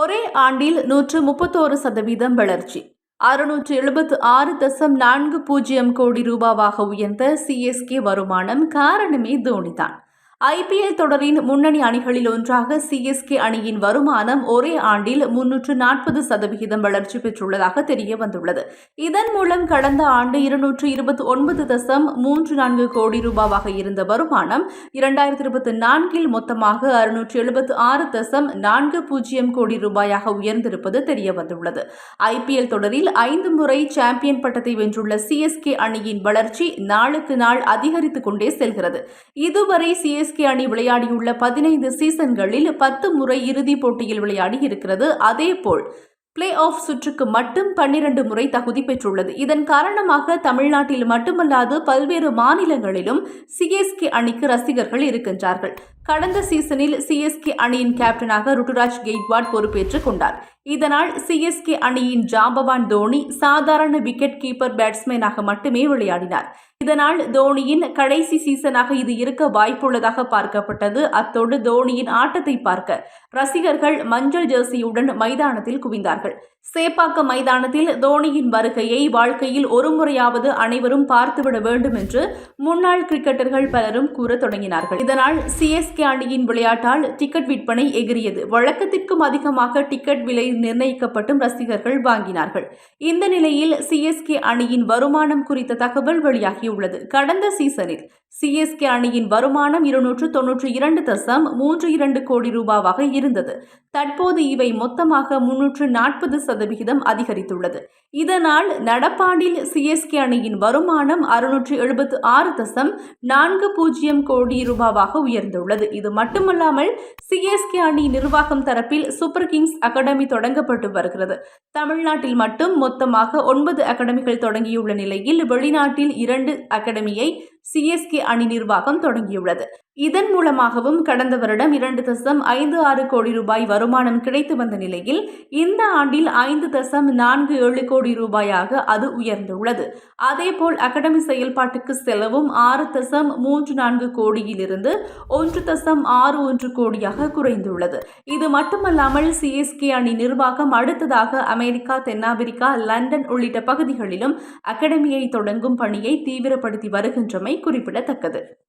ஒரே ஆண்டில் நூற்று முப்பத்தோரு சதவீதம் வளர்ச்சி. அறுநூற்று எழுபத்து ஆறு தசம் நான்கு பூஜ்ஜியம் கோடி ரூபாவாக உயர்ந்த சிஎஸ்கே வருமானம் காரணமே தோனிதான். ஐபிஎல் தொடரின் முன்னணி அணிகளில் ஒன்றாக சிஎஸ்கே அணியின் வருமானம் ஒரே ஆண்டில் முன்னூற்று நாற்பது சதவிகிதம் வளர்ச்சி பெற்றுள்ளதாக தெரிய வந்துள்ளது. இதன் மூலம் கடந்த ஆண்டு இருநூற்று இருபத்தி ஒன்பது தசம் மூன்று நான்கு கோடி ரூபாவாக இருந்த வருமானம் இரண்டாயிரத்தி இருபத்தி நான்கில் மொத்தமாக அறுநூற்று எழுபத்து ஆறு தசம் நான்கு பூஜ்ஜியம் கோடி ரூபாயாக உயர்ந்திருப்பது தெரிய வந்துள்ளது. ஐபிஎல் தொடரில் ஐந்து முறை சாம்பியன் பட்டத்தை வென்றுள்ள சிஎஸ்கே அணியின் வளர்ச்சி நாளுக்கு நாள் அதிகரித்துக் கொண்டே செல்கிறது. இதுவரை சிஎஸ் சிஎஸ்கே அணி விளையாடியுள்ள பதினைந்து சீசன்களில் பத்து முறை இறுதிப் போட்டியில் விளையாடி இருக்கிறது. அதேபோல் பிளே ஆஃப் சுற்றுக்கு மட்டும் பன்னிரண்டு முறை தகுதி பெற்றுள்ளது. இதன் காரணமாக தமிழ்நாட்டில் மட்டுமல்லாது பல்வேறு மாநிலங்களிலும் சிஎஸ்கே அணிக்கு ரசிகர்கள் இருக்கின்றார்கள். கடந்த சீசனில் சிஎஸ்கே அணியின் கேப்டனாக ருட்டுராஜ் கெய்க்வாட் பொறுப்பேற்றுக் கொண்டார். இதனால் சிஎஸ்கே அணியின் ஜாம்பவான் தோனி சாதாரண விக்கெட் கீப்பர் பேட்ஸ்மேனாக மட்டுமே விளையாடினார். இதனால் தோனியின் கடைசி சீசனாக இது இருக்க வாய்ப்புள்ளதாக பார்க்கப்பட்டது. அத்தோடு தோனியின் ஆட்டத்தை பார்க்க ரசிகர்கள் மஞ்சள் ஜெர்சியுடன் மைதானத்தில் குவிந்தார்கள். சேப்பாக்க மைதானத்தில் தோனியின் வருகையை வாழ்க்கையில் ஒருமுறையாவது அனைவரும் பார்த்துவிட வேண்டும் என்று முன்னாள் கிரிக்கெட்டர்கள் பலரும் கூற தொடங்கினார்கள். இதனால் சிஎஸ்கே அணியின் விளையாட்டால் டிக்கெட் விற்பனை எகிரியது வழக்கத்திற்கும் அதிகமாக டிக்கெட் விலை நிர்ணயிக்கப்பட்டும் ரசிகர்கள் வாங்கினார்கள். இந்த நிலையில் சிஎஸ்கே அணியின் வருமானம் குறித்த தகவல் வெளியாகியுள்ளது. கடந்த சீசனில் சிஎஸ்கே அணியின் வருமானம் இருநூற்று தொன்னூற்று இரண்டு தசம் மூன்று இரண்டு கோடி ரூபாவாக இருந்தது. தற்போது இவை மொத்தமாக முன்னூற்று நாற்பது சதவிகிதம் அதிகரித்துள்ளது. இதனால் நடப்பாண்டில் சிஎஸ்கே அணியின் வருமானம் அறுநூற்று எழுபத்து ஆறு தசம் நான்கு பூஜ்ஜியம் கோடி ரூபாவாக உயர்ந்துள்ளது. இது மட்டுமல்லாமல் சிஎஸ்கே அணி நிர்வாகம் தரப்பில் சூப்பர் கிங்ஸ் அகாடமி தொடங்கப்பட்டு வருகிறது. தமிழ்நாட்டில் மட்டும் மொத்தமாக ஒன்பது அகாடமிகள் தொடங்கியுள்ள நிலையில் வெளிநாட்டில் இரண்டு அகாடமியை சிஎஸ்கே அணி நிர்வாகம் தொடங்கியுள்ளது. இதன் மூலமாகவும் கடந்த வருடம் இரண்டு தசம் ஐந்து ஆறு கோடி ரூபாய் வருமானம் கிடைத்து வந்த நிலையில் இந்த ஆண்டில் ஐந்து தசம் நான்கு ஏழு கோடி ரூபாயாக அது உயர்ந்துள்ளது. அதேபோல் அகாடமி செயல்பாட்டுக்கு செலவும் ஆறு தசம் மூன்று நான்கு கோடியிலிருந்து ஒன்று தசம் ஆறு ஒன்று கோடியாக குறைந்துள்ளது. இது மட்டுமல்லாமல் சிஎஸ்கே அணி நிர்வாகம் அடுத்ததாக அமெரிக்கா தென்னாப்பிரிக்கா லண்டன் உள்ளிட்ட பகுதிகளிலும் அகாடமியை தொடங்கும் பணியை தீவிரப்படுத்தி வருகின்றமை குறிப்பிடத்தக்கது.